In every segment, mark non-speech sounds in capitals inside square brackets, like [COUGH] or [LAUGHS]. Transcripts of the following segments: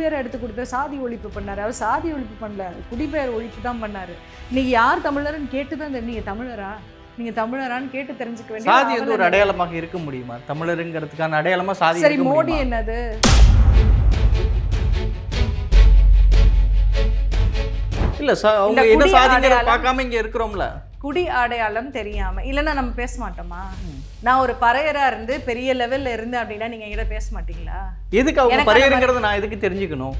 ஈவேரா எடுத்து கொடுத்த சாதி ஒழிப்பு பண்ணாரு. அவர் சாதி ஒழிப்பு பண்ணல. குடிபெயர் ஒழிப்பு தான் பண்ணாரு. நீங்க யார் தமிழர்னு கேட்டு தான் தெரியும். நீங்க தமிழரா? நீங்க தமிழரான்னு கேட்டு தெரிஞ்சுக்க வேண்டிய சாதி வந்து ஒரு அடையாளமாக இருக்க முடியுமா? தமிழருங்கிறதுக்கான அடையாளமா சாதி சரி மோடி? என்னது? இல்ல அவங்க என்ன சாதிங்கிறத பார்க்காம இங்க இருக்கிறோம்ல. குடி அடையாளம் தெரியாம இல்லைன்னா நம்ம பேச மாட்டோமா? நான் ஒரு பறையரா இருந்து பெரிய லெவல்ல இருந்து அப்படின்னா நீங்க என்கிட்ட பேச மாட்டீங்களா? எதுக்கு அவங்க பரையருங்கிறத நான் எதுக்கு தெரிஞ்சுக்கணும்?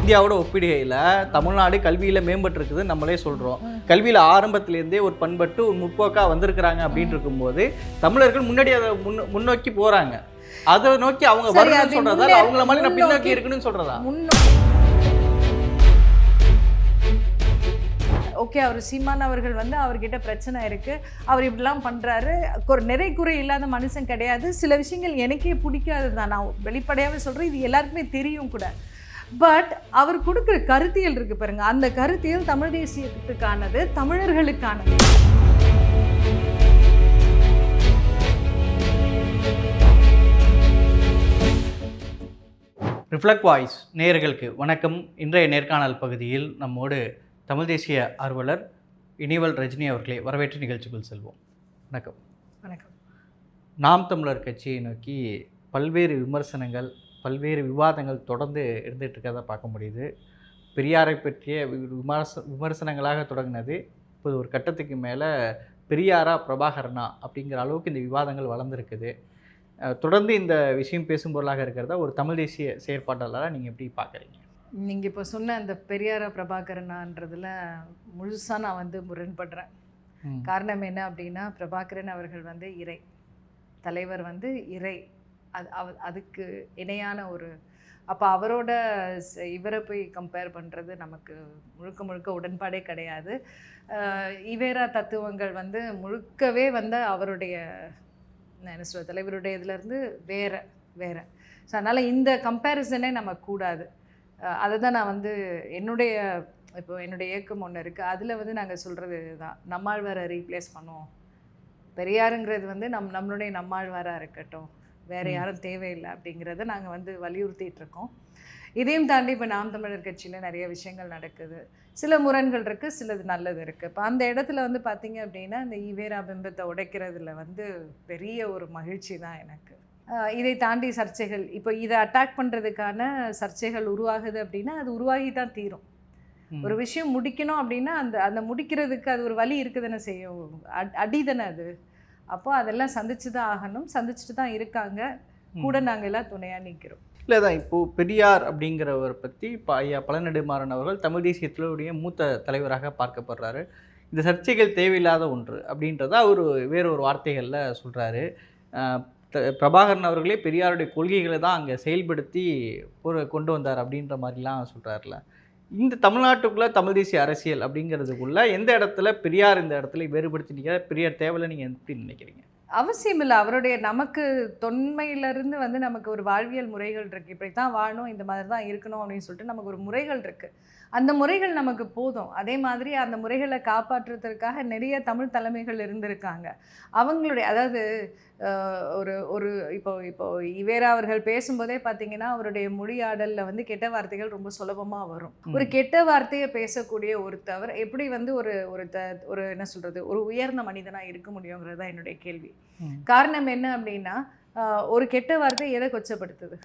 இந்தியாவோட ஒப்பிடுகையில் தமிழ்நாடு கல்வியில் மேம்பட்டு இருக்குது நம்மளே சொல்கிறோம் கல்வியில் ஆரம்பத்திலேருந்தே ஒரு பண்பட்டு ஒரு முற்போக்கா வந்திருக்கிறாங்க அப்படின்னு இருக்கும்போது தமிழர்கள் முன்னாடி அதை முன்ன முன்னோக்கி போகிறாங்க அதை நோக்கி அவங்க வரணும்னு முன்னே- அவங்கள மாதிரி நான் பின்னோக்கி முன்னோக்கி- இருக்கணும்னு சொல்றதா? ஓகே அவர் சீமான் அவர்கள் வந்து அவர்கிட்ட பிரச்சனை இருக்குது அவர் இப்படிலாம் பண்ணுறாரு ஒரு நிறை குறை இல்லாத மனுஷன் கிடையாது. சில விஷயங்கள் எனக்கே பிடிக்காது தான் நான் வெளிப்படையாகவே சொல்கிறேன் இது எல்லாருக்குமே தெரியும் கூட. பட் அவர் கொடுக்குற கருத்தியல் இருக்குது பாருங்க. அந்த கருத்தியல் தமிழ் தேசியத்துக்கானது தமிழர்களுக்கானது. ரிஃப்ளெக்ட் வாய்ஸ் நேர்களுக்கு வணக்கம். இன்றைய நேர்காணல் பகுதியில் நம்மோடு தமிழ் தேசிய ஆர்வலர் இனிவல் ரஜினி அவர்களை வரவேற்று நிகழ்ச்சிக்குள் செல்வோம். வணக்கம். வணக்கம். நாம் தமிழர் கட்சியை நோக்கி பல்வேறு விமர்சனங்கள் பல்வேறு விவாதங்கள் தொடர்ந்து இருந்துகிட்டு இருக்கிறத பார்க்க முடியுது. பெரியாரை பற்றிய விமர்ச விமர்சனங்களாக தொடங்கினது. இப்போது ஒரு கட்டத்துக்கு மேலே பெரியாரா பிரபாகரனா அப்படிங்கிற அளவுக்கு இந்த விவாதங்கள் வளர்ந்துருக்குது. தொடர்ந்து இந்த விஷயம் பேசும் பொருளாக இருக்கிறத ஒரு தமிழ் தேசிய செயற்பாட்டாளராக நீங்கள் எப்படி பார்க்குறீங்க? நீங்க இப்போ சொன்ன அந்த பெரியார பிரபாகரனான்றதுல முழுசா நான் வந்து முரண்படுறேன். காரணம் என்ன அப்படின்னா பிரபாகரன் அவர்கள் வந்து இறை. தலைவர் வந்து இறை. அது அவ அதுக்கு இணையான ஒரு அப்போ அவரோட இவரை போய் கம்பேர் பண்ணுறது நமக்கு முழுக்க முழுக்க உடன்பாடே கிடையாது. ஈவேரா தத்துவங்கள் வந்து முழுக்கவே வந்து அவருடைய என்ன சொல்ல தலைவருடைய இதுலேருந்து வேற வேற. ஸோ அதனால் இந்த கம்பேரிசனே நம்ம கூடாது. அதை தான் நான் வந்து என்னுடைய இப்போ என்னுடைய இயக்கம் ஒன்று இருக்குது அதில் வந்து நாங்கள் சொல்கிறது தான் நம்மாழ்வாரை ரீப்ளேஸ் பண்ணுவோம். பெரியாருங்கிறது வந்து நம் நம்மளுடைய நம்மாழ்வாராக இருக்கட்டும். வேறு. யாரும் தேவையில்லை அப்படிங்கிறத நாங்கள் வந்து வலியுறுத்திட்டு இருக்கோம். இதையும் தாண்டி இப்போ நாம் தமிழர் கட்சியில் நிறைய விஷயங்கள் நடக்குது. சில முரண்கள் இருக்குது சிலது நல்லது இருக்குது இப்போ அந்த இடத்துல வந்து பார்த்தீங்க அப்படின்னா இந்த ஈவேரா பிம்பத்தை உடைக்கிறதுல வந்து பெரிய ஒரு மகிழ்ச்சி தான் எனக்கு. இதை தாண்டி சர்ச்சைகள். இப்போ இதை அட்டாக் பண்ணுறதுக்கான சர்ச்சைகள் உருவாகுது அப்படின்னா அது உருவாகி தான் தீரும். ஒரு விஷயம் முடிக்கணும் அப்படின்னா அந்த அந்த முடிக்கிறதுக்கு அது ஒரு வழி இருக்குதானே செய்யும். அட் தானே அது. அப்போ அதெல்லாம் சந்திச்சு தான் ஆகணும். சந்திச்சுட்டு தான் இருக்காங்க கூட நாங்கள் எல்லாம் துணையாக நிற்கிறோம் இல்லை தான் இப்போது பெரியார் அப்படிங்கிறவரை பற்றி இப்போ ஐயா பழநெடுமாறன் அவர்கள் தமிழ் தேசியத்தினுடைய மூத்த தலைவராக பார்க்கப்படுறாரு. இந்த சர்ச்சைகள் தேவையில்லாத ஒன்று அப்படின்றத அவர் வேறு ஒரு வார்த்தைகளில் சொல்கிறாரு பிரபாகரன் அவர்களே பெரியாருடைய கொள்கைகளை தான் அங்கே செயல்படுத்தி ஒரு கொண்டு வந்தார் அப்படின்ற மாதிரிலாம் சொல்கிறாருல இந்த தமிழ்நாட்டுக்குள்ளே தமிழ் தேசிய அரசியல் அப்படிங்கிறதுக்குள்ள எந்த இடத்துல பெரியார் இந்த இடத்துல வேறுபடுத்தி பெரியார் தேவையில்லை நீங்கள் எப்படி நினைக்கிறீங்க? அவசியம் இல்லை. அவருடைய நமக்கு தொன்மையிலிருந்து வந்து நமக்கு ஒரு வாழ்வியல் முறைகள் இருக்குது இப்படி தான் வாழணும் இந்த மாதிரி தான் இருக்கணும் அப்படின்னு சொல்லிட்டு நமக்கு ஒரு முறைகள் இருக்குது அந்த முறைகள் நமக்கு போதும். அதே மாதிரி அந்த முறைகளை காப்பாற்றுறதுக்காக நிறைய தமிழ் தலைமைகள் இருந்திருக்காங்க. அவங்களுடைய அதாவது ஒரு ஒரு இப்போ இப்போ இவேரா அவர்கள் பேசும்போதே பார்த்தீங்கன்னா அவருடைய மொழியாடலில் வந்து கெட்ட வார்த்தைகள் ரொம்ப சுலபமாக வரும் ஒரு கெட்ட வார்த்தையை பேசக்கூடிய ஒருத்தவர் எப்படி வந்து ஒரு ஒரு த ஒரு என்ன சொல்கிறது ஒரு உயர்ந்த மனிதனாக இருக்க முடியுங்கிறது தான் என்னுடைய கேள்வி. காரணம் என்ன அப்படின்னா ஒரு கெட்ட வார்த்தை எதை கொச்சப்படுத்துது.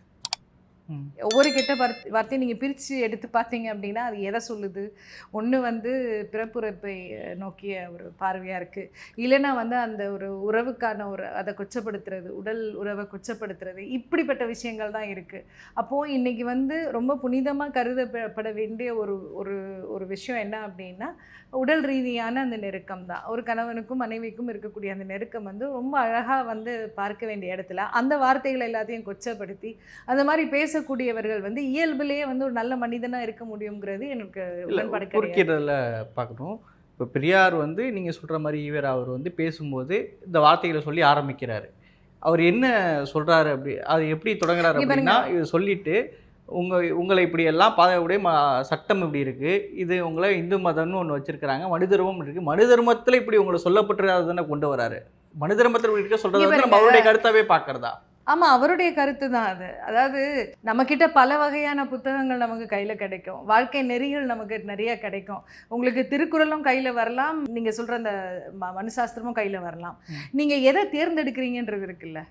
ஒவ்வொரு கெட்ட வார்த்தை வார்த்தையும் நீங்கள் பிரித்து எடுத்து பார்த்தீங்க அப்படின்னா அது எதை சொல்லுது? ஒன்று வந்து பிறப்புறப்பை நோக்கிய ஒரு பார்வையாக இருக்குது இல்லைன்னா வந்து அந்த ஒரு உறவுக்கான ஒரு அதை கொச்சப்படுத்துறது உடல் உறவை கொச்சப்படுத்துறது இப்படிப்பட்ட விஷயங்கள் தான் இருக்குது அப்போது இன்றைக்கி வந்து ரொம்ப புனிதமாக கருதப்பட வேண்டிய ஒரு ஒரு ஒரு விஷயம் என்ன அப்படின்னா உடல் ரீதியான அந்த நெருக்கம் தான். ஒரு கணவனுக்கும் மனைவிக்கும் இருக்கக்கூடிய அந்த நெருக்கம் வந்து ரொம்ப அழகாக வந்து பார்க்க வேண்டிய இடத்துல அந்த வார்த்தைகளை எல்லாத்தையும் கொச்சப்படுத்தி அந்த மாதிரி பேசக்கூடியவர்கள் வந்து இயல்பிலேயே வந்து ஒரு நல்ல மனிதனாக இருக்க முடியுங்கிறது எனக்கு உடன்பாடு குறுக்கிறதுல பார்க்கணும். இப்போ பெரியார் வந்து நீங்கள் சொல்கிற மாதிரி ஈவர் அவர் வந்து பேசும்போது இந்த வார்த்தைகளை சொல்லி ஆரம்பிக்கிறாரு. அவர் என்ன சொல்கிறாரு அப்படி அது எப்படி தொடங்குறாரு. அப்படின்னா இது சொல்லிட்டு உங்கள் உங்களை இப்படி எல்லாம் பாதையுடைய ம சட்டம் இப்படி இருக்குது இது உங்களை இந்து மதம்னு ஒன்று வச்சுருக்கிறாங்க. மனு தர்மம் இருக்குது மனு தர்மத்தில் இப்படி உங்களை சொல்லப்பட்டிருக்காது தானே கொண்டு வராரு. மனு தர்மத்தில் இருக்க சொல்கிறது வந்து நம்ம. அவருடைய கருத்தாவே பார்க்கறதா? ஆமா அவருடைய கருத்து தான் அது. அதாவது நம்மக்கிட்ட பல வகையான புத்தகங்கள் நமக்கு கையில கிடைக்கும். வாழ்க்கை நெறிகள் நமக்கு நிறைய கிடைக்கும். உங்களுக்கு திருக்குறளும் கையில வரலாம். நீங்க சொல்ற அந்த மனுசாஸ்திரமும் கையில வரலாம். ம். நீங்க எதை தேர்ந்தெடுக்கிறீங்கன்றது இருக்குல்ல.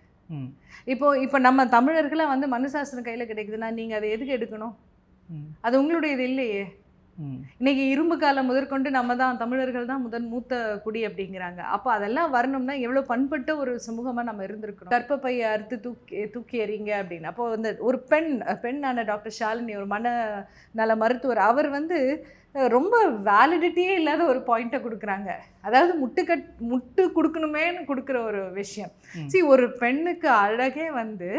இப்போ இப்போ நம்ம தமிழர்களா வந்து மனுசாஸ்திரம் கையில கிடைக்குதுன்னா நீங்க அதை எதுக்கு எடுக்கணும். அது உங்களுடையது இல்லையே ம். இன்னைக்கு இரும்பு காலம் முதற்கொண்டு நம்ம தான் தமிழர்கள் தான் முதன் மூத்த குடி அப்படிங்கிறாங்க. அப்போ அதெல்லாம் வரணும்னா எவ்வளோ பண்பட்ட ஒரு சமூகமாக நம்ம இருந்திருக்கணும்? கர்ப்பப்பையை அறுத்து தூக்கி தூக்கி எறிங்க அப்படின்னு. அப்போ வந்து ஒரு பெண் பெண்ணான டாக்டர் ஷாலினி ஒரு மன நல மருத்துவர் அவர் வந்து ரொம்ப வேலிடிட்டியே இல்லாத ஒரு பாயிண்ட்டை கொடுக்குறாங்க. அதாவது முட்டுக்கட் முட்டு கொடுக்கணுமேன்னு கொடுக்குற ஒரு விஷயம். see ஒரு பெண்ணுக்கு அழகே வந்து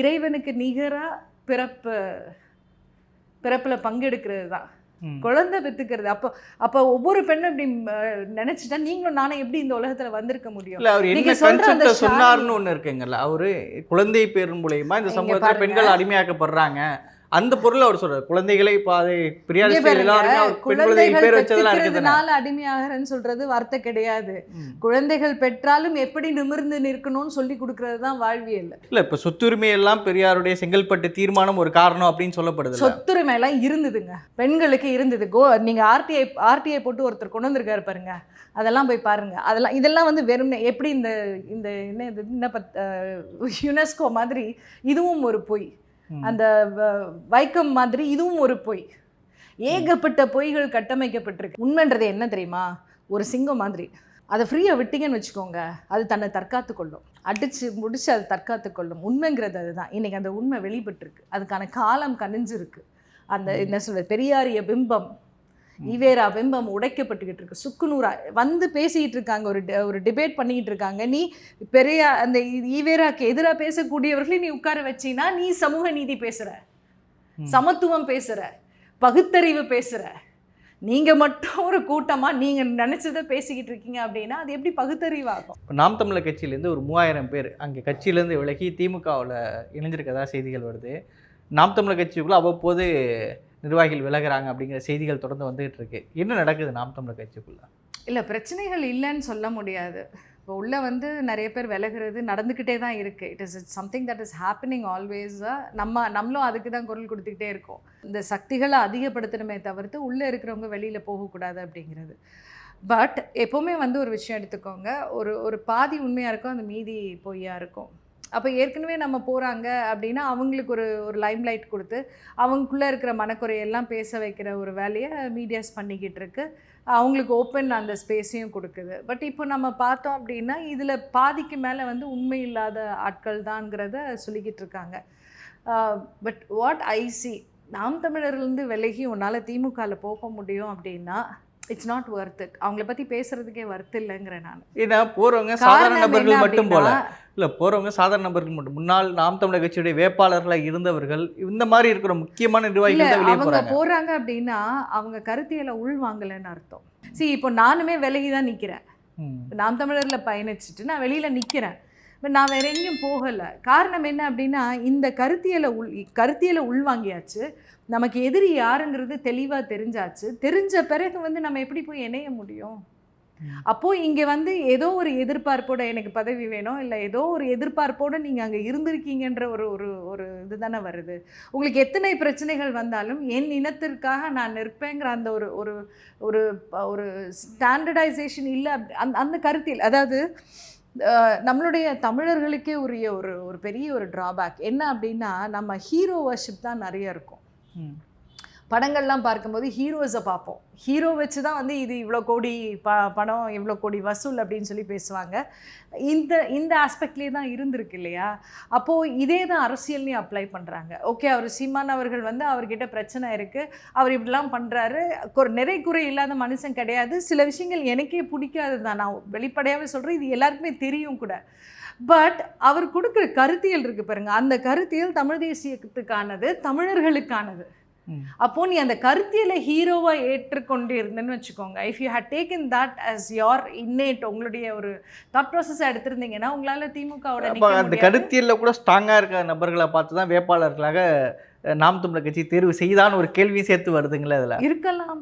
இறைவனுக்கு நிகராக பிறப்பு பிறப்பில் பங்கெடுக்கிறது தான். குழந்தை பெத்துக்கிறது. அப்போ அப்போ ஒவ்வொரு பெண்ணும் இப்படி நினைச்சிட்டா நீங்களும் நானும் எப்படி இந்த உலகத்துல வந்திருக்க முடியும்? இல்ல அவர் என்ன கன்செப்ட சொன்னார்னு ஒண்ணு இருக்குங்கல்ல அவரு குழந்தை பேர் மூலியமா இந்த சமூகத்துல. பெண்கள் அடிமையாக்கப்படுறாங்க. அந்த பொருள் அவர் சொல்றாரு. குழந்தைகளை பாதை குழந்தைகள் அடிமையாகிறேன்னு சொல்றது வார்த்தை கிடையாது. குழந்தைகள் பெற்றாலும் எப்படி நிமிர்ந்து நிற்கணும்னு சொல்லி கொடுக்கறது தான் வாழ்வியல். இல்ல இப்ப சொத்துரிமை எல்லாம் பெரியாருடைய செங்கல்பட்டு தீர்மானம் ஒரு காரணம் அப்படின்னு சொல்லப்படுது சொத்துரிமை எல்லாம் இருந்ததுங்க. பெண்களுக்கு இருந்தது. கோ நீங்க ஆர்டிஐ ஆர்டிஐ போட்டு ஒருத்தர் கொண்டு வந்திருக்காரு பாருங்க. அதெல்லாம் போய் பாருங்க. அதெல்லாம் இதெல்லாம் வந்து வெறும் எப்படி இந்த இந்த என்ன இது என்ன யுனெஸ்கோ மாதிரி இதுவும் ஒரு பொய். அந்த வைக்கம் மாதிரி இதுவும் ஒரு பொய். ஏகப்பட்ட பொய்கள் கட்டமைக்கப்பட்டிருக்கு. உண்மைன்றது என்ன தெரியுமா? ஒரு சிங்கம் மாதிரி. அதை ஃப்ரீயாக விட்டீங்கன்னு வச்சுக்கோங்க. அது தன்னை தற்காத்து கொள்ளும். அடிச்சு முடிச்சு அது தற்காத்து கொள்ளும். உண்மைங்கிறது அதுதான். இன்னைக்கு அந்த உண்மை வெளிப்பட்டிருக்கு. அதுக்கான காலம் கனிஞ்சிருக்கு. அந்த. என்ன சொல்றது? பெரியாரிய பிம்பம். ஈவேரா பிம்பம் உடைக்கப்பட்டுக்கிட்டு இருக்கு. சுக்குநூறா வந்து பேசிக்கிட்டு இருக்காங்க ஒரு ஒரு டிபேட் பண்ணிக்கிட்டு இருக்காங்க. நீ பெரிய அந்த ஈவேராக்கு எதிராக பேசக்கூடியவர்களையும் நீ உட்கார வச்சீன்னா நீ சமூக நீதி பேசுற. சமத்துவம் பேசுற. பகுத்தறிவு பேசுற. நீங்க மட்டும் ஒரு கூட்டமா நீங்க நினைச்சதை பேசிக்கிட்டு இருக்கீங்க அப்படின்னா அது எப்படி பகுத்தறிவாகும்? இப்ப நாம் தமிழர் கட்சியிலேருந்து ஒரு மூவாயிரம் பேர் அங்கே கட்சியிலேருந்து விலகி திமுகவில் இணைஞ்சிருக்கதா செய்திகள் வருது. நாம் தமிழர் கட்சிக்குள்ள அவ்வப்போது நிர்வாகிகள் விலகுறாங்க அப்படிங்கிற செய்திகள் தொடர்ந்து வந்துகிட்டு இருக்கு. என்ன நடக்குது நாம் தமிழர் கட்சிக்குள்ள? இல்லை பிரச்சனைகள் இல்லைன்னு சொல்ல முடியாது. இப்போ உள்ளே வந்து நிறைய பேர் விலகிறது நடந்துக்கிட்டே தான் இருக்குது it is something that is happening ஆல்வேஸாக நம்ம நம்மளும் அதுக்கு தான் குரல் கொடுத்துக்கிட்டே இருக்கோம். இந்த சக்திகளை அதிகப்படுத்தணுமே தவிர்த்து உள்ளே இருக்கிறவங்க வெளியில் போகக்கூடாது அப்படிங்கிறது. பட் எப்போவுமே வந்து ஒரு விஷயம் எடுத்துக்கோங்க. ஒரு ஒரு பாதி உண்மையாக இருக்கும் அந்த மீதி பொய்யாக இருக்கும். அப்போ ஏற்கனவே நம்ம போகிறாங்க அப்படின்னா அவங்களுக்கு ஒரு ஒரு லைம் லைட் கொடுத்து அவங்களுக்குள்ளே இருக்கிற மனக்குறையெல்லாம் பேச வைக்கிற ஒரு வேலையை மீடியாஸ் பண்ணிக்கிட்டு இருக்கு. அவங்களுக்கு ஓப்பன் அந்த ஸ்பேஸையும் கொடுக்குது. பட் இப்போ நம்ம பார்த்தோம் அப்படின்னா இதில் பாதிக்கு மேலே வந்து உண்மை இல்லாத ஆட்கள் தான்ங்கிறத சொல்லிக்கிட்டு இருக்காங்க. பட் வாட் ஐ சி நாம் தமிழர்லேருந்து விலகி உன்னால் திமுகவில் போக முடியும் அப்படின்னா இட்ஸ் நாட் ஒர்த் இட் அவங்கள பற்றி பேசுறதுக்கே ஒர்த் இல்லைங்கிறேன் நான் ஏன்னா போறவங்க சாதாரண நபர்கள் மட்டும் போல. இல்ல போறவங்க சாதாரண நபர்கள் மட்டும். முன்னாள் நாம் தமிழர் கட்சியுடைய வேட்பாளர்களாக இருந்தவர்கள் இந்த மாதிரி இருக்கிற முக்கியமான நிர்வாகிகள் அவங்க போறாங்க. போறாங்க அப்படின்னா அவங்க கருத்தியலை உள்வாங்கலைன்னு அர்த்தம். See இப்போ நானுமே விலகி தான் நிற்கிறேன். நாம் தமிழரில் பயணிச்சுட்டு நான் வெளியில் நிற்கிறேன் இப்போ நான் வேற எங்கேயும் போகலை. காரணம் என்ன அப்படின்னா இந்த கருத்தியலை உள் கருத்தியலை உள்வாங்கியாச்சு. நமக்கு எதிரி யாருங்கிறது தெளிவாக தெரிஞ்சாச்சு. தெரிஞ்ச பிறகு வந்து நம்ம எப்படி போய் இணைய முடியும்? ம். அப்போ இங்கே வந்து ஏதோ ஒரு எதிர்பார்ப்போட எனக்கு பதவி வேணும். இல்லை ஏதோ ஒரு எதிர்பார்ப்போட நீங்கள் அங்கே இருந்திருக்கீங்கன்ற ஒரு ஒரு ஒரு இதுதானே வருது. உங்களுக்கு எத்தனை பிரச்சனைகள் வந்தாலும் என் இனத்திற்காக நான் நிற்பேங்கிற அந்த ஒரு ஒரு ஒரு ஒரு ஸ்டாண்டர்டைசேஷன் இல்லை அந்த அந்த கருத்தில் அதாவது நம்மளுடைய தமிழர்களுக்கே உரிய ஒரு ஒரு பெரிய ஒரு ட்ராபேக் என்ன அப்படின்னா நம்ம ஹீரோ வர்ஷிப் தான் நிறைய இருக்கும். படங்கள்லாம் பார்க்கும்போது ஹீரோஸை பார்ப்போம். ஹீரோ வச்சு தான் வந்து இது இவ்வளோ கோடி ப படம் இவ்வளோ கோடி வசூல் அப்படின்னு சொல்லி பேசுவாங்க. இந்த இந்த ஆஸ்பெக்ட்லேயே தான் இருந்திருக்கு இல்லையா? அப்போது இதே தான் அரசியல்லையும் அப்ளை பண்ணுறாங்க ஓகே அவர் சீமான் அவர்கள் வந்து அவர்கிட்ட பிரச்சனை இருக்குது அவர் இப்படிலாம் பண்ணுறாரு ஒரு நிறை குறை இல்லாத மனுஷன் கிடையாது. சில விஷயங்கள் எனக்கே பிடிக்காது தான். நான் வெளிப்படையாகவே சொல்கிறேன் இது எல்லாருக்குமே தெரியும் கூட. பட் அவர் கொடுக்குற கருத்தியல் இருக்குது பாருங்கள் அந்த கருத்தியல் தமிழ் தேசியத்துக்கானது தமிழர்களுக்கானது. அப்போ நீ அந்த கருத்தியலை ஹீரோவா ஏற்றுக்கொண்டு இருந்தேன்னு வச்சுக்கோங்க. If you had taken that as your innate உங்களுடைய ஒரு தாட் ப்ராசஸ் எடுத்திருந்தீங்கன்னா உங்களால திமுகவோட அந்த கருத்தியல்ல கூட ஸ்ட்ராங்கா இருக்க நபர்களை பார்த்து தான் வேட்பாளர்களாக நாம் தமிழர் கட்சி தேர்வு செய்தான்னு ஒரு கேள்வியும் சேர்த்து வருதுங்களே அதுல. இருக்கலாம்.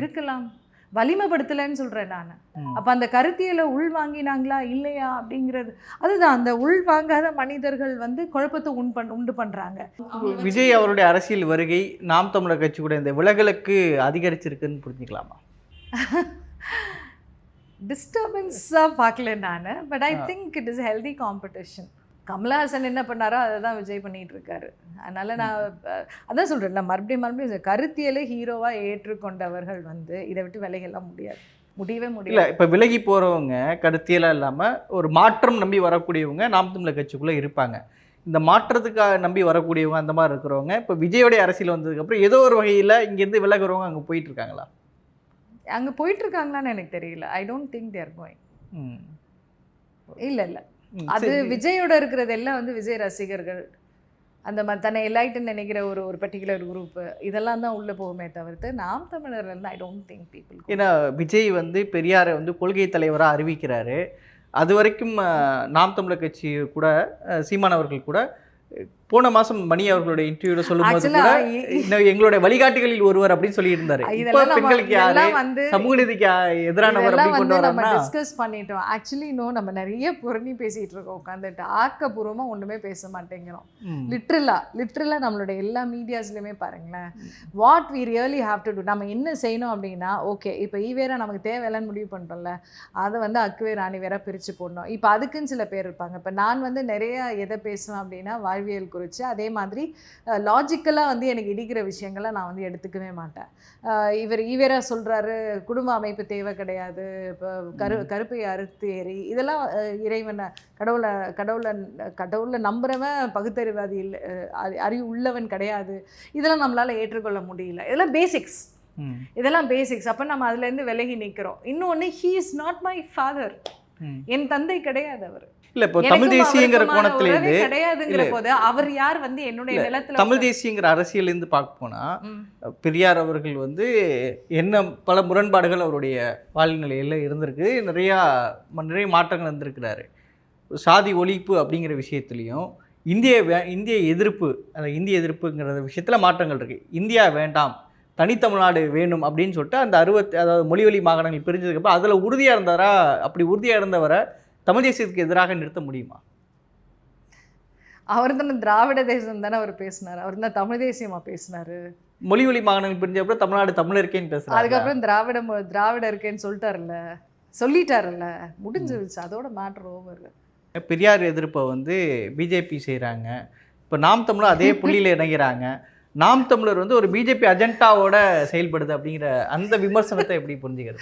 இருக்கலாம். வலிமைப்படுத்தலைன்னு சொல்றேன் நான். அப்ப அந்த கருத்தியலை உள் வாங்கினாங்களா இல்லையா அப்படிங்கிறது. அதுதான் அந்த உள் வாங்காத மனிதர்கள் வந்து குழப்பத்தை உண் பண் உண்டு பண்றாங்க. விஜய் அவருடைய அரசியல் வருகை நாம் தமிழர் கட்சி கூட இந்த விலகலுக்கு அதிகரிச்சிருக்குன்னு புரிஞ்சுக்கலாமா? [LAUGHS] டிஸ்டர்பன்ஸாக பார்க்கல நான் but I think it is healthy competition Kamal Haasan என்ன பண்ணாரோ அதை தான் விஜய் பண்ணிட்டு இருக்காரு அதனால நான் அதான் சொல்றேன் நான் மறுபடியும் மறுபடியும் கருத்தியலை ஹீரோவா ஏற்றுக்கொண்டவர்கள் வந்து இதை விட்டு விலகலாம் முடியாது. முடியவே முடியாது. இப்ப விலகி போறவங்க கருத்தியெல்லாம் இல்லாம ஒரு மாற்றம் நம்பி வரக்கூடியவங்க நாம் தமிழர் கட்சிக்குள்ள இருப்பாங்க. இந்த மாற்றத்துக்காக நம்பி வரக்கூடியவங்க அந்த மாதிரி இருக்கிறவங்க இப்ப விஜயோடைய அரசியல் வந்ததுக்கு அப்புறம் ஏதோ ஒரு வகையில இங்க இருந்து விலகுறவங்க அங்க போயிட்டு இருக்காங்களா அங்க போயிட்டு இருக்காங்களான்னு எனக்கு தெரியல. I don't think they're going ம். இல்ல இல்ல. அது. விஜயோட இருக்கிறது எல்லாம் வந்து விஜய் ரசிகர்கள். அந்த ம தன்னை எலைட்டுன்னு நினைக்கிற ஒரு ஒரு பர்டிகுலர் குரூப் இதெல்லாம் தான் உள்ள போகுமே தவிர்த்து நாம் தமிழர் ஐ டோன்ட் திங்க் பீப்புள் ஏன்னா விஜய் வந்து பெரியாரை வந்து கொள்கை தலைவராக அறிவிக்கிறாரு. அது வரைக்கும் நாம் தமிழர் கட்சி கூட அஹ், சீமான் அவர்கள் கூட போன மாசம் மணி அவர்களுடைய இன்டர்வியூல சொல்லும்போது கூட இன்னும் எங்களுடைய வழிகாட்டிகளில் ஒருவர் அப்படின்னு சொல்லி இருந்தாரு இப்போ பெண்களுக்கு யாரு? சமூக நீதிக்கு எதிரானவர் இதெல்லாம் அப்படி கொண்டு வராருன்னா? டிஸ்கஸ் பண்ணிட்டோம். ஆக்சுவலி நோ நம்ம நிறைய புரணி பேசிட்டு இருக்கோம். உட்காந்துட்டு ஆக்கப்பூர்வமா ஒண்ணுமே பேச மாட்டேங்கிறோம். லிட்ரலா லிட்ரலா நம்மளோட எல்லா மீடியாஸ்லயுமே பாருங்களேன். What we really have to do நம்ம என்ன செய்யணும் அப்படின்னா ஓகே இப்போ ஈவேரா நமக்கு தேவையில்லைன்னு முடிவு பண்ணிட்டோம்ல அதை வந்து அக்குவே ராணி வேற பிரிச்சு போடணும். இப்போ அதுக்குன்னு சில பேர் இருப்பாங்க. இப்போ நான் வந்து நிறைய எதை பேசுவேன் அப்படின்னா வாழ்வியல் குறித்து அதே மாதிரி லாஜிக்கலாக வந்து எனக்கு இடிக்கிற விஷயங்களை நான் வந்து எடுத்துக்கவே மாட்டேன். இவர் ஈவேரா சொல்றாரு குடும்ப அமைப்பு தேவை கிடையாது இப்போ கரு கருப்பை அறுத்து ஏறி இதெல்லாம் இறைவனை கடவுளை கடவுளை கடவுளை நம்புறவன் பகுத்தறிவாதி இல்லை அறிவு உள்ளவன் கிடையாது. இதெல்லாம் நம்மளால ஏற்றுக்கொள்ள முடியல. இதெல்லாம் பேசிக்ஸ். இதெல்லாம் பேசிக்ஸ் அப்போ நம்ம அதுலேருந்து விலகி நிற்கிறோம் இன்னொன்று he is not my. Father. என் தந்தை கிடையாது அவர். இல்ல இப்போ தமிழ் தேசியங்கிற கோணத்துல இருந்து கிடையாதுங்கிற போது அவர் யார் வந்து என்னுடைய நிலத்துல தமிழ் தேசியங்கிற அரசியல் இருந்து பார்க்க போனா. பெரியார் அவர்கள் வந்து என்ன பல முரண்பாடுகள் அவருடைய வாழ்நிலையில் இருந்திருக்கு. நிறையா நிறைய மாற்றங்கள் வந்திருக்கிறாரு. சாதி ஒழிப்பு அப்படிங்கிற விஷயத்துலையும் இந்திய வே இந்திய எதிர்ப்பு அந்த இந்திய எதிர்ப்புங்கிற விஷயத்தில் மாற்றங்கள் இருக்குது இந்தியா வேண்டாம் தனித்தமிழ்நாடு வேணும் அப்படின்னு சொல்லிட்டு அந்த அறுபத்தி அதாவது மொழிவழி மாகாணங்கள் பிரிஞ்சதுக்கப்புறம் அதில் உறுதியாக இருந்தாரா அப்படி உறுதியாக இருந்தவரை தமிழ் தேசியத்துக்கு எதிராக நிறுத்த முடியுமா? அவர் தானே திராவிட தேசம் தானே அவர் பேசினார். அவர் தான் தமிழ் தேசியமா பேசினாரு. மொழிவழி மாகாணங்கள் பிரிஞ்சப்பறம் தமிழ்நாடு தமிழ் இருக்கேன்னு பேசுகிறாங்க அதுக்கப்புறம் திராவிட மொ- திராவிட இருக்கேன்னு சொல்லிட்டாருல்ல. சொல்லிட்டாருல்ல. முடிஞ்சிருச்சு. அதோட மேட்ரு ஓவர் பெரியார் எதிர்ப்பை வந்து பிஜேபி செய்கிறாங்க இப்போ நாம் தமிழர் அதே புள்ளியில் இணைகிறாங்க. நாம் தமிழர் வந்து ஒரு பிஜேபி அஜெண்டாவோட செயல்படுது அப்படிங்கிற அந்த விமர்சனத்தை எப்படி புரிஞ்சுக்கிறது?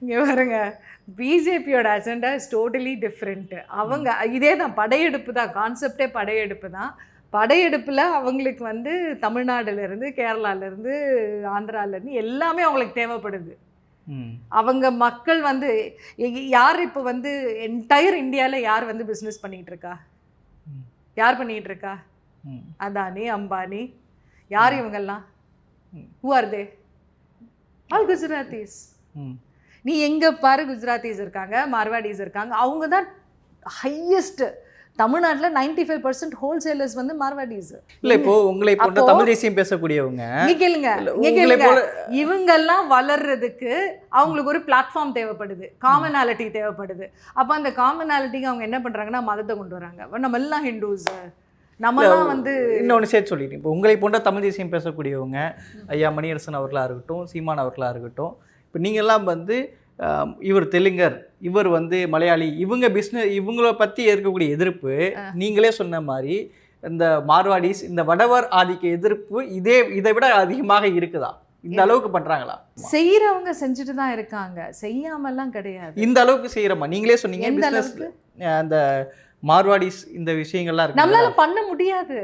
இங்கே பாருங்க. பிஜேபியோட அஜெண்டா இஸ் டோட்டலி டிஃப்ரெண்ட்டு அவங்க இதே தான் படையெடுப்பு தான் கான்செப்டே படையெடுப்பு தான் படையெடுப்பில் அவங்களுக்கு வந்து தமிழ்நாடுலேருந்து கேரளாலேருந்து ஆந்திராலேருந்து எல்லாமே அவங்களுக்கு தேவைப்படுது. அவங்க மக்கள் வந்து யார் இப்போ வந்து என்டையர் இந்தியாவில் யார் வந்து பிஸ்னஸ் பண்ணிகிட்டு இருக்கா. யார் பண்ணிகிட்டு இருக்கா அதானி அம்பானி யார் இவங்கெல்லாம். Who are they all Gujaratis ம். நீ எங்கே பாரு குஜராத்திஸ் இருக்காங்க மார்வாடிஸ் இருக்காங்க அவங்க தான் ஹையஸ்ட் தமிழ்நாட்டில் நைன்டி ஃபைவ் பர்சன்ட் ஹோல்சேலர்ஸ் வந்து மார்வாடிஸ். இல்லை இப்போ உங்களை போன்ற தமிழ் தேசியம் பேசக்கூடியவங்க இங்கே கேளுங்க உங்களை கேளுங்க. இவங்கெல்லாம் வளர்றதுக்கு அவங்களுக்கு ஒரு பிளாட்ஃபார்ம் தேவைப்படுது. காமனாலிட்டி தேவைப்படுது. அப்போ அந்த காமனாலிட்டிக்கு அவங்க என்ன பண்ணுறாங்கன்னா மதத்தை கொண்டு வராங்க. நம்ம எல்லாம் ஹிந்துஸ் நம்மலாம் வந்து இன்னொன்று சேர்த்து சொல்லிட்டேன் இப்போ உங்களை போன்ற தமிழ் தேசியம் பேசக்கூடியவங்க ஐயா மணியரசன் அவர்களாக இருக்கட்டும் சீமான் அவர்களாக இருக்கட்டும் இப்போ நீங்கள்லாம் வந்து இவர் தெலுங்கர் இவர் வந்து மலையாளி இவங்க பிஸ்னஸ் இவங்கள பற்றி இருக்கக்கூடிய எதிர்ப்பு நீங்களே சொன்ன மாதிரி இந்த மார்வாடிஸ் இந்த வடவர் ஆதிக்க எதிர்ப்பு இதே இதை விட அதிகமாக இருக்குதா? இந்த அளவுக்கு பண்ணுறாங்களா செய்கிறவங்க செஞ்சுட்டு தான் இருக்காங்க. செய்யாமலாம் கிடையாது. இந்த அளவுக்கு செய்கிறோமா நீங்களே சொன்னீங்க பிஸ்னஸ் அந்த மார்வாடிஸ் இந்த விஷயங்கள்லாம் இருக்கு நம்மளால பண்ண முடியாது.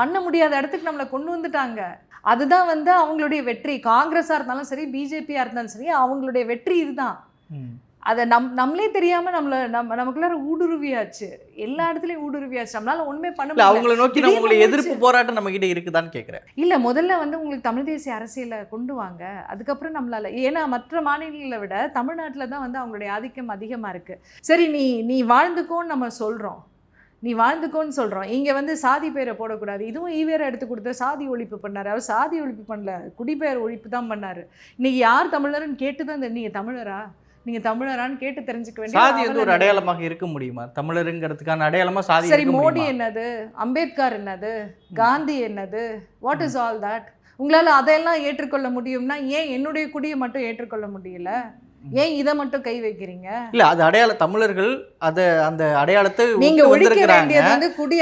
பண்ண முடியாத இடத்துக்கு நம்மளை கொண்டு வந்துட்டாங்க. அதுதான் வந்து அவங்களுடைய வெற்றி. காங்கிரஸாக இருந்தாலும் சரி பிஜேபியாக இருந்தாலும் சரி அவங்களுடைய வெற்றி இதுதான். அதை நம் நம்மளே தெரியாம நம்மள நம்ம நமக்குள்ளார ஊடுருவியாச்சு. எல்லா இடத்துலயும் ஊடுருவியாச்சு. நம்மளால ஒண்ணுமே பண்ண முடியல. அவங்கள நோக்கி வந்துச்சு. எதிர்ப்பு போராட்டம் நம்ம கிட்ட இருக்குதான்னு கேக்குறேன். இல்ல முதல்ல வந்து உங்களுக்கு தமிழ் தேசிய அரசியலை கொண்டு வாங்க. அதுக்கப்புறம் நம்மளால ஏன்னா மற்ற மாநிலங்களை விட தமிழ்நாட்டில் தான் வந்து அவங்களுடைய ஆதிக்கம் அதிகமா இருக்கு. சரி நீ நீ வாழ்ந்துக்கோன்னு நம்ம சொல்றோம். நீ வாழ்ந்துக்கோன்னு சொல்கிறோம் இங்கே வந்து சாதி பேரை போடக்கூடாது. இதுவும் ஈவேரை எடுத்து கொடுத்த சாதி ஒழிப்பு பண்ணார். அவர் சாதி ஒழிப்பு பண்ணல. குடிபெயர் ஒழிப்பு தான் பண்ணார். இன்னைக்கு யார் தமிழர்னு கேட்டு தான் நீங்கள் தமிழரா? நீங்கள் தமிழரான்னு கேட்டு தெரிஞ்சுக்க வேண்டிய சாதி வந்து ஒரு அடையாளமாக இருக்க முடியுமா? தமிழருங்கிறதுக்கான அடையாளமா சாதி சரி மோடி? என்னது? அம்பேத்கர் என்னது? காந்தி என்னது? வாட் இஸ் ஆல் தட் உங்களால் அதையெல்லாம் ஏற்றுக்கொள்ள முடியும்னா ஏன் என்னுடைய குடியை மட்டும் ஏற்றுக்கொள்ள முடியல? ஏன் இதை மட்டும் கை வைக்கிறீங்க? இல்ல அது அடையாள தமிழர்கள் அத அந்த அடையாளத்தை நீங்க ஒழிக்க. வேண்டியது வந்து குடி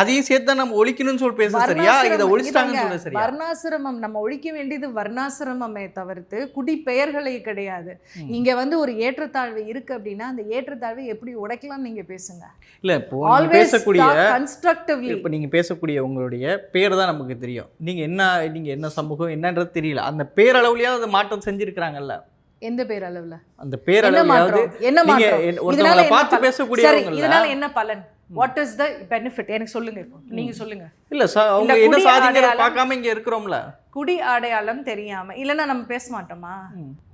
அதையும் சேர்த்து நம்ம ஒழிக்கணும்னு சொல்லி பேச சரியா? இதை ஒழிச்சிட்டாங்கன்னு சொல்ல சரியா? வர்ணாசிரமம் நம்ம ஒழிக்க வேண்டியது வர்ணாசிரமமே தவிர்த்து குடி பெயர்களை கிடையாது. இங்க வந்து ஒரு ஏற்றத்தாழ்வு இருக்கு அப்படின்னா அந்த ஏற்றத்தாழ்வை எப்படி உடைக்கலாம் நீங்க பேசுங்க. இல்ல இப்போ பேசக்கூடிய கன்ஸ்ட்ரக்டிவ்லி இப்போ நீங்க பேசக்கூடிய உங்களுடைய பேர் தான் நமக்கு தெரியும். நீங்க என்ன நீங்க என்ன சமூகம் என்னன்றது தெரியல. அந்த பேரளவுலயாவது மாற்றம் செஞ்சிருக்கிறாங்கல்ல. எந்த பேர் அளவுல அந்த பேரளவுலயாவது மாற்றம்? என்ன மாற்றம்? இதனால பார்த்து பலன்? சரி இதனால என்ன பலன்? வாட் இஸ் த பெனிஃபிட் எனக்கு சொல்லுங்க இப்போ. நீங்க சொல்லுங்க. இல்ல அவங்க என்ன குடி சாதிங்கிற அடையாளம் பார்க்காம இங்க இருக்கிறோம்ல. குடி அடையாளம் தெரியாம இல்லைன்னா நம்ம பேச மாட்டோமா.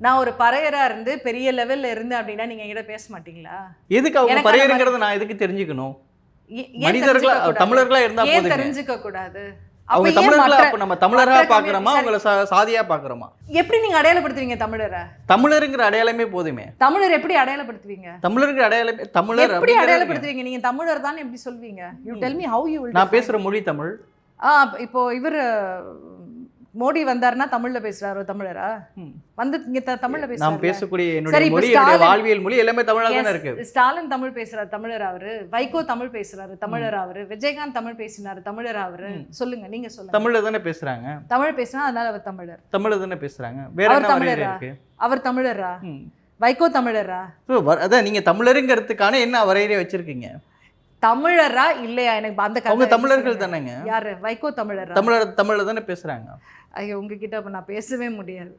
நான் ஒரு பறையரா இருந்து பெரிய லெவல்ல இருந்து அப்படின்னா நீங்க என்கிட்ட பேச மாட்டீங்களா? எதுக்கு அவங்க பறையருங்கிறத நான் எதுக்கு தெரிஞ்சுக்கணும்? ஏன் மனிதர்களா? தமிழர்களா இருந்தா ஏன் போதுங்க. தெரிஞ்சுக்க கூடாது அவங்க தமிழர்களா அப்ப நம்ம தமிழரா பாக்குறோமா? அவங்கள சாதியா பாக்குறோமா? எப்படி நீங்க அடையாளப்படுத்துவீங்க தமிழரை? தமிழருங்கிற அடையாளமே போதுமே. தமிழர் எப்படி அடையாளப்படுத்துவீங்க? தமிழருங்கிற அடையாளமே தமிழர் எப்படி அடையாளப்படுத்துவீங்க? நீங்க தமிழர் தான் எப்படி சொல்வீங்க? You tell me how you நான் பேசுற மொழி தமிழ். ஆ இப்போ இவர் மோடி வந்தாருன்னா தமிழ்ல பேசுறாரு தமிழரா. வந்து இங்க தமிழ்ல நான் பேசுறாரு பேசக்கூடிய சரி, என்னுடைய மொழி வாழ்வியல் மொழி எல்லாமே தமிழா தானே இருக்கு. ஸ்டாலின் தமிழ் பேசுறாரு தமிழர் அவரு. வைகோ தமிழ் பேசுறாரு தமிழர் அவரு. விஜயகாந்த் தமிழ் பேசினாரு தமிழர் அவரு. சொல்லுங்க நீங்க சொல்லுங்க. தமிழ்ல தானே பேசுறாங்க? தமிழ் பேசினா அதனால அவர் தமிழர். தமிழ்ல தானே பேசுறாங்க? வேற என்ன தமிழரா? அவர் தமிழரா. வைகோ தமிழரா? அதான் நீங்க தமிழருங்கிறதுக்கான என்ன வரையறை வச்சிருக்கீங்க? தமிழரா இல்லையா? எனக்கு அந்த தமிழர்கள். தானேங்க. யாரு? வைகோ தமிழரா? தமிழர் தமிழ்ல தானே பேசுறாங்க? ஐயோ உங்ககிட்ட அப்ப நான் பேசவே முடியாது.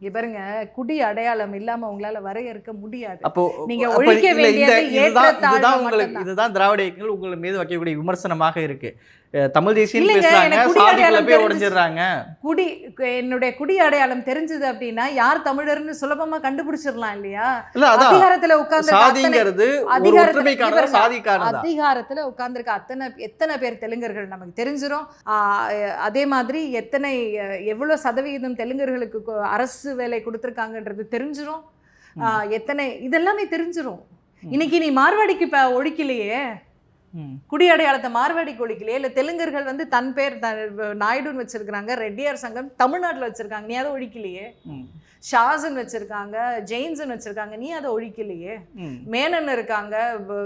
இங்க பாருங்க குடி அடையாளம் இல்லாம உங்களால வரையறுக்க முடியாது. அப்போ நீங்க ஒழிக்க இதுதான் உங்களுக்கு. இதுதான் திராவிட இயக்கங்கள் உங்கள் மீது வைக்கக்கூடிய விமர்சனமாக இருக்கு. தமிழ் தேசியம் பேசுறாங்க உடைஞ்சிடுறாங்க. குடி என்னுடைய குடி அடையாளம் தெரிஞ்சது அப்படின்னா யார் தமிழர்னு சுலபமா கண்டுபிடிச்சிடலாம் இல்லையா? அதிகாரத்துல உட்கார்ந்து சாதிங்கிறது அதிகாரத்துல- உட்கார்ந்திருக்க அத்தனை எத்தனை பேர் தெலுங்கர்கள் நமக்கு தெரிஞ்சிரும். ஆஹ் அதே மாதிரி எத்தனை அஹ், எவ்வளவு சதவிகிதம் தெலுங்கர்களுக்கு அரசு வேலை கொடுத்துருக்காங்கன்றது தெரிஞ்சிரும். ஆஹ், எத்தனை இதெல்லாமே தெரிஞ்சிரும். இன்னைக்கு நீ மார்வாடிக்கு இப்ப ஒழிக்கலையே. குடி அடையாளத்தை மார்வாடிக்கு ஒழிக்கலையே இல்ல தெலுங்கர்கள் வந்து தன் பேர் த- நாயுடுன்னு வச்சிருக்காங்க ரெட்டியார் சங்கம் தமிழ்நாட்டுல வச்சிருக்காங்க நீ அதை ஒழிக்கலையே. ஷாசன் வச்சிருக்காங்க ஜெயின்சன் வச்சிருக்காங்க நீ அதை ஒழிக்கலையே. மேனன் இருக்காங்க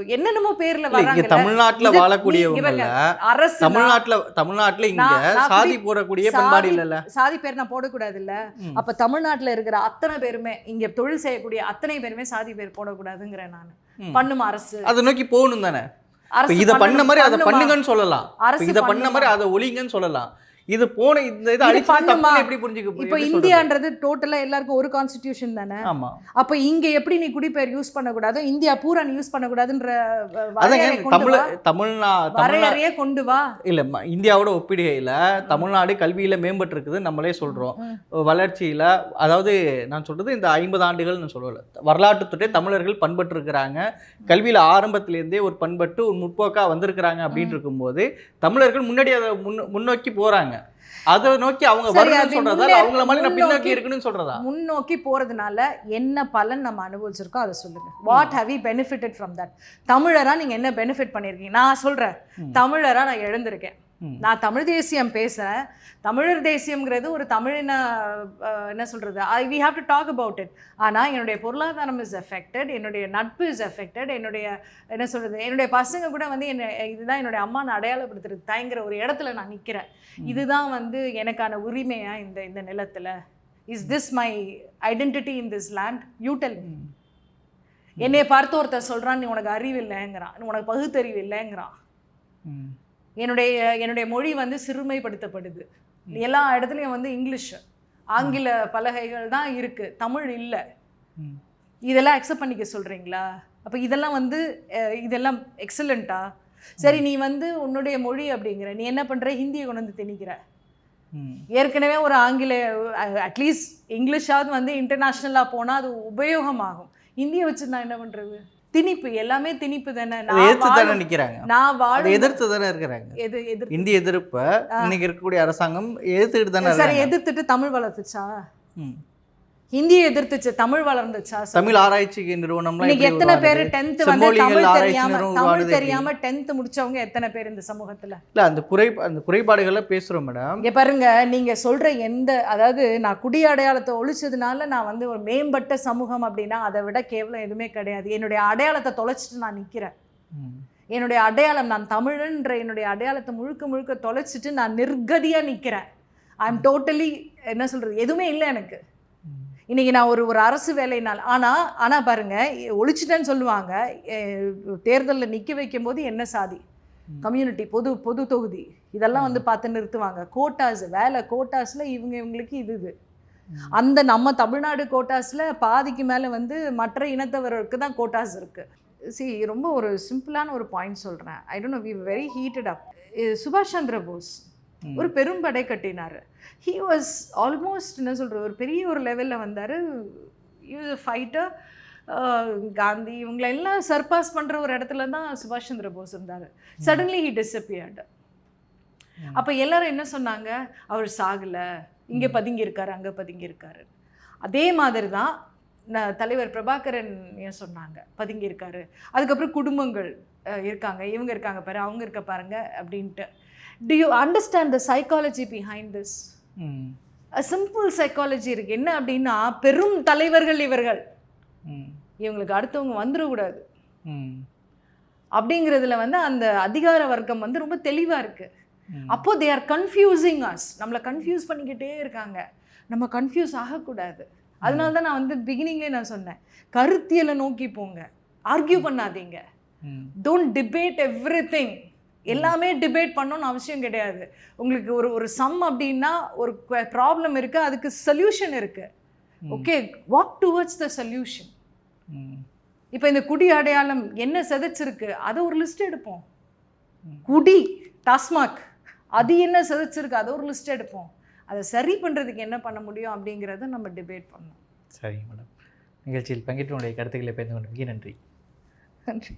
என்னென்னமோ பேர்ல வராங்க தமிழ்நாட்டுல இங்க அரசு தமிழ்நாட்டுல தமிழ்நாட்டுல இங்க சாதி குடி- போடக்கூடிய பண்பாடு இல்லல்ல. சாதி பேர் நான் போடக்கூடாது இல்ல. அப்ப தமிழ்நாட்டுல இருக்கிற அத்தனை பேருமே இங்க தொழில் செய்யக்கூடிய அத்தனை பேருமே சாதி பேர் போடக்கூடாதுங்கிறேன் நான். பண்ணுமா அரசு. அதை நோக்கி போகணும் தானே? இத பண்ண மாதிரி அதை? பண்ணுங்கன்னு சொல்லலாம் இத பண்ண? மாதிரி அதை ஒழிங்கன்னு சொல்லலாம் இது போன இந்த இது இது அடிச்சு பண்ணுமா? தப்புன்னு எப்படி புரிஞ்சுக்க இப்போ? இந்தியான்றது டோட்டலா எல்லாருக்கும் ஒரு கான்ஸ்டிடியூஷன் தானே? ஆமா. அப்ப இங்க எப்படி நீ குடிபெயர் யூஸ் பண்ணக்கூடாது? இந்தியா பூரா நீ யூஸ் பண்ணக்கூடாதுன்ற தமிழ் தமிழ்நா வரையறையே கொண்டு வா. இல்ல இந்தியாவோட ஒப்பிடுகையில தமிழ்நாடு கல்வியில மேம்பட்டு இருக்குது நம்மளே சொல்றோம். ம். வளர்ச்சியில அதாவது நான் சொல்றது இந்த ஐம்பது ஆண்டுகள் நான் சொல்லல. வரலாற்று தொட்டே தமிழர்கள் பண்பட்டு இருக்கிறாங்க கல்வியில ஆரம்பத்திலேருந்தே ஒரு பண்பட்டு ஒரு முற்போக்கா வந்திருக்கிறாங்க அப்படின்னு இருக்கும்போது தமிழர்கள் முன்னாடி அதை முன்ன- முன்னோக்கி போறாங்க. அதை நோக்கி அவங்க வரணும்னு சொல்றதா அவங்கள மாதிரி நான் பின்னோக்கி இருக்குன்னு சொல்றதா? முன்னோக்கி போறதுனால என்ன பலன் நம்ம அனுபவிச்சிருக்கோம் அதை சொல்லுங்க. What how you benefited from that தமிழரா நீங்க என்ன பெனிஃபிட் பண்ணிருக்கீங்க? நான் சொல்றேன். தமிழரா நான் எழுந்திருக்கேன். நான் தமிழ் தேசியம் பேசுறேன். தமிழர் தேசியம்ங்கிறது ஒரு தமிழின என்ன சொல்றது? I we have to talk about it ஆனா என்னுடைய பொருளாதாரம் இஸ் affected என்னுடைய நட்பு இஸ் affected என்னுடைய என்ன சொல்றது? என்னுடைய பசங்க கூட வந்து என்ன இதுதான் என்னுடைய அம்மா நான் அடையாளப்படுத்துறது தாங்கிற ஒரு இடத்துல நான் நிக்கிறேன். ம். இதுதான் வந்து எனக்கான உரிமையா இந்த இந்த நிலத்துல? Is this my identity in this land you tell ம். என்னைய பார்த்து ஒருத்தர் சொல்றான் நீ உனக்கு அறிவு இல்லைங்கிறான் உனக்கு பகுத்தறிவு இல்லைங்கிறான். என்னுடைய என்னுடைய மொழி வந்து சிறுமைப்படுத்தப்படுது. எல்லா இடத்துலையும் வந்து இங்கிலீஷ் ஆங்கில பலகைகள் தான் இருக்கு. தமிழ் இல்லை. இதெல்லாம் அக்செப்ட் பண்ணிக்க சொல்றீங்களா? அப்போ இதெல்லாம் வந்து இதெல்லாம் எக்ஸலண்ட்டா சரி நீ வந்து உன்னுடைய மொழி அப்படிங்கிற நீ என்ன பண்ற? ஹிந்தியை கொண்டு வந்து திணிக்கிற. ஏற்கனவே ஒரு ஆங்கில அட்லீஸ்ட் இங்கிலீஷாவது வந்து இன்டர்நேஷ்னலாக போனால் அது உபயோகமாகும். ஹிந்தியை வச்சு நான் என்ன பண்ணுறது திணிப்பு எல்லாமே திணிப்பு தானே. எதிர்த்து தானே நிக்கிறாங்க. நான் வாழும் எதிர்த்து தானே இருக்கிறாங்க. எது எதிர் இந்திய எதிர்ப்பை இன்னைக்கு இருக்கக்கூடிய அரசாங்கம் எதிர்த்துக்கிட்டு தானே சரி எதிர்த்துட்டு தமிழ் வளர்த்துச்சா. ஹிந்தியை எதிர்த்துச்சு தமிழ் வளர்ந்துச்சா. தமிழ் ஆராய்ச்சி நிறுவனம்லாம் இன்னைக்கு எத்தனை பேர்? டென்த் வந்து தமிழ் தெரியாம நிறுவனம் தமிழ்? தெரியாம டென்த் முடிச்சவங்க எத்தனை பேர் இந்த சமூகத்துல? இல்ல அந்த குறை அந்த குறைபாடுகளை பேசுறோம் மேடம் இங்க பாருங்க நீங்க சொல்ற எந்த அதாவது நான் குடி அடையாளத்தை ஒழிச்சதுனால நான் வந்து ஒரு மேம்பட்ட சமூகம் அப்படின்னா அதை விட கேவலம் எதுவுமே கிடையாது. என்னுடைய அடையாளத்தை தொலைச்சிட்டு நான் நிக்கிறேன். என்னுடைய அடையாளம் நான் தமிழன்ற என்னுடைய அடையாளத்தை முழுக்க முழுக்க தொலைச்சிட்டு நான் நிர்கதியா நிக்கிறேன். ஐ எம் டோட்டலி என்ன சொல்றது எதுவுமே இல்லை எனக்கு. இன்னைக்கு நான் ஒரு ஒரு அரசு வேலைனால் ஆனால் ஆனால் பாருங்க ஒழிச்சிட்டேன்னு சொல்லுவாங்க தேர்தலில் நிற்க வைக்கும் போது என்ன சாதி. கம்யூனிட்டி பொது பொது தொகுதி. இதெல்லாம் வந்து பார்த்து நிறுத்துவாங்க. கோட்டாஸ் வேலை கோட்டாஸில் இவங்க இவங்களுக்கு இது இது. அந்த நம்ம தமிழ்நாடு கோட்டாஸில் பாதிக்கு மேலே வந்து மற்ற இனத்தவருக்கு தான் கோட்டாஸ் இருக்குது சி ரொம்ப ஒரு சிம்பிளான ஒரு பாயிண்ட் சொல்கிறேன் I don't know we very heated up சுபாஷ் சந்திர போஸ். ஒரு பெரும் படை கட்டினார். ஹீ வாஸ் ஆல்மோஸ்ட் என்ன சொல்கிறது ஒரு பெரிய ஒரு லெவலில் வந்தார். யூஸ் ஃபைட்டர் காந்தி இவங்களை எல்லாம் சர்பாஸ் பண்ணுற ஒரு இடத்துல தான் சுபாஷ் சந்திர போஸ் இருந்தார். Suddenly he disappeared. அப்போ எல்லாரும் என்ன சொன்னாங்க? அவர் சாகலை. இங்கே பதுங்கி இருக்காரு அங்கே பதுங்கி இருக்காரு அதே மாதிரி தான் தலைவர் பிரபாகரன் சொன்னாங்க. பதுங்கி இருக்காரு அதுக்கப்புறம் குடும்பங்கள் இருக்காங்க. இவங்க இருக்காங்க பாரு அவங்க இருக்க பாருங்க அப்படின்ட்டு. Do you understand the psychology behind this. Simple psychology இருக்கு. என்ன அப்படின்னா பெரும் தலைவர்கள் இவர்கள். ம். இவங்களுக்கு அடுத்தவங்க வந்துடக்கூடாது ம். அப்படிங்கிறதுல வந்து அந்த அதிகார வர்க்கம் வந்து ரொம்ப தெளிவாக இருக்கு. ம். அப்போ தே ஆர் கன்ஃபியூசிங் அஸ் நம்மளை கன்ஃபியூஸ் பண்ணிக்கிட்டே இருக்காங்க. நம்ம கன்ஃபியூஸ் ஆகக்கூடாது. அதனால தான் நான் வந்து பிகினிங்லேயே நான் சொன்னேன். கருத்தியலை நோக்கி போங்க. ஆர்கியூ பண்ணாதீங்க. டோன்ட் டிபேட் எவ்ரி திங் எல்லாமே டிபேட் பண்ணணும்னு அவசியம் கிடையாது. உங்களுக்கு ஒரு ஒரு சம் அப்படின்னா ஒரு ப்ராப்ளம் இருக்குது அதுக்கு சொல்யூஷன் இருக்குது. Okay walk towards the solution. இப்போ இந்த குடி அடையாளம் என்ன செதைச்சிருக்கு அதை ஒரு லிஸ்ட் எடுப்போம். குடி டாஸ்மாக் அது என்ன செதைச்சிருக்கு அதை ஒரு லிஸ்ட் எடுப்போம். அதை சரி பண்ணுறதுக்கு என்ன பண்ண முடியும் அப்படிங்கிறத நம்ம டிபேட் பண்ணணும். சரிங்க மேடம் நிகழ்ச்சியில் பங்கேற்று உங்களுடைய கருத்துக்களை பயந்து கொண்டு நன்றி. நன்றி.